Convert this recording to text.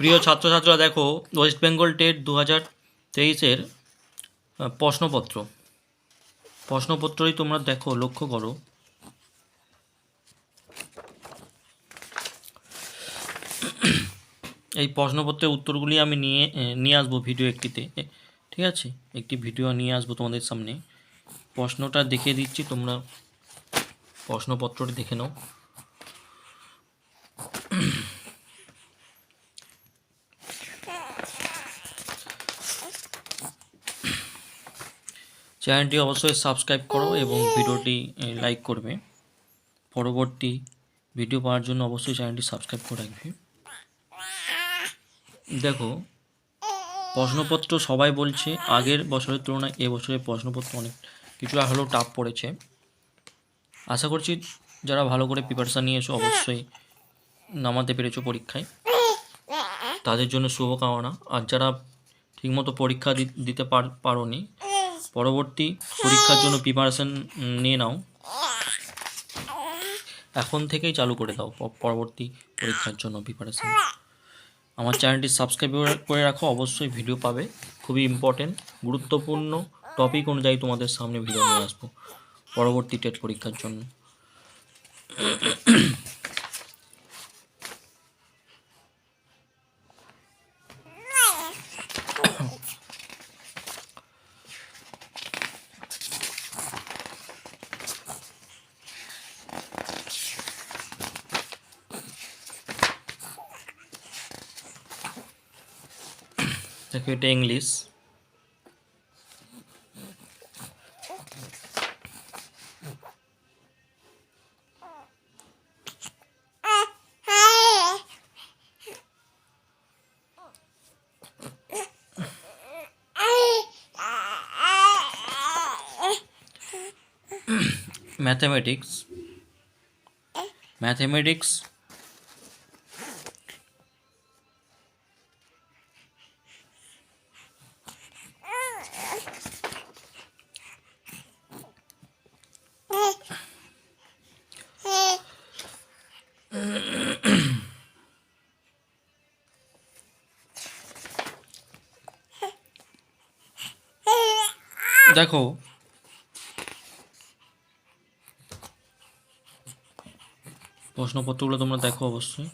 প্রিয় ছাত্রছাত্রীরা, দেখো ওয়েস্ট বেঙ্গল টেট দু হাজার তেইশের প্রশ্নপত্র। প্রশ্নপত্রই তোমরা দেখো, লক্ষ্য করো। এই প্রশ্নপত্রের উত্তরগুলি আমি নিয়ে নিয়ে আসব ভিডিও একটিতে। ঠিক আছে? একটি ভিডিও নিয়ে আসব তোমাদের সামনে। প্রশ্নটা দেখিয়ে দিচ্ছি, তোমরা প্রশ্নপত্রটি দেখে নাও। চ্যানেলটি অবশ্যই সাবস্ক্রাইব করো এবং ভিডিওটি লাইক করবে। পরবর্তী ভিডিও পাওয়ার জন্য অবশ্যই চ্যানেলটি সাবস্ক্রাইব করে রাখবে। দেখো, প্রশ্নপত্র সবাই বলছে, আগের বছরের তুলনায় এবছরের প্রশ্নপত্র অনেক কিছুটা হলেও টাফ পড়েছে। আশা করছি যারা ভালো করে প্রিপারেশান নিয়েছো অবশ্যই নামাতে পেরেছ পরীক্ষায়। তাদের জন্য শুভকামনা। আর যারা ঠিকমতো পরীক্ষা দিতে পার, পারোনি পরবর্তী পরীক্ষার জন্য প্রিপারেশন নিয়ে নাও। এখন থেকেই চালু করে দাও পরবর্তী পরীক্ষার জন্য প্রিপারেশন আমার চ্যানেলটি সাবস্ক্রাইব করে রাখো অবশ্যই ভিডিও পাবে। খুবই ইম্পর্টেন্ট গুরুত্বপূর্ণ টপিক অনুযায়ী তোমাদের সামনে ভিডিও নিয়ে আসব পরবর্তী টেট পরীক্ষার জন্য। দেখো এটা ইংলিশ ম্যাথামেটিক্স ম্যাথামেটিক্স দেখো। প্রশ্নপত্রগুলো তোমরা দেখো অবশ্যই।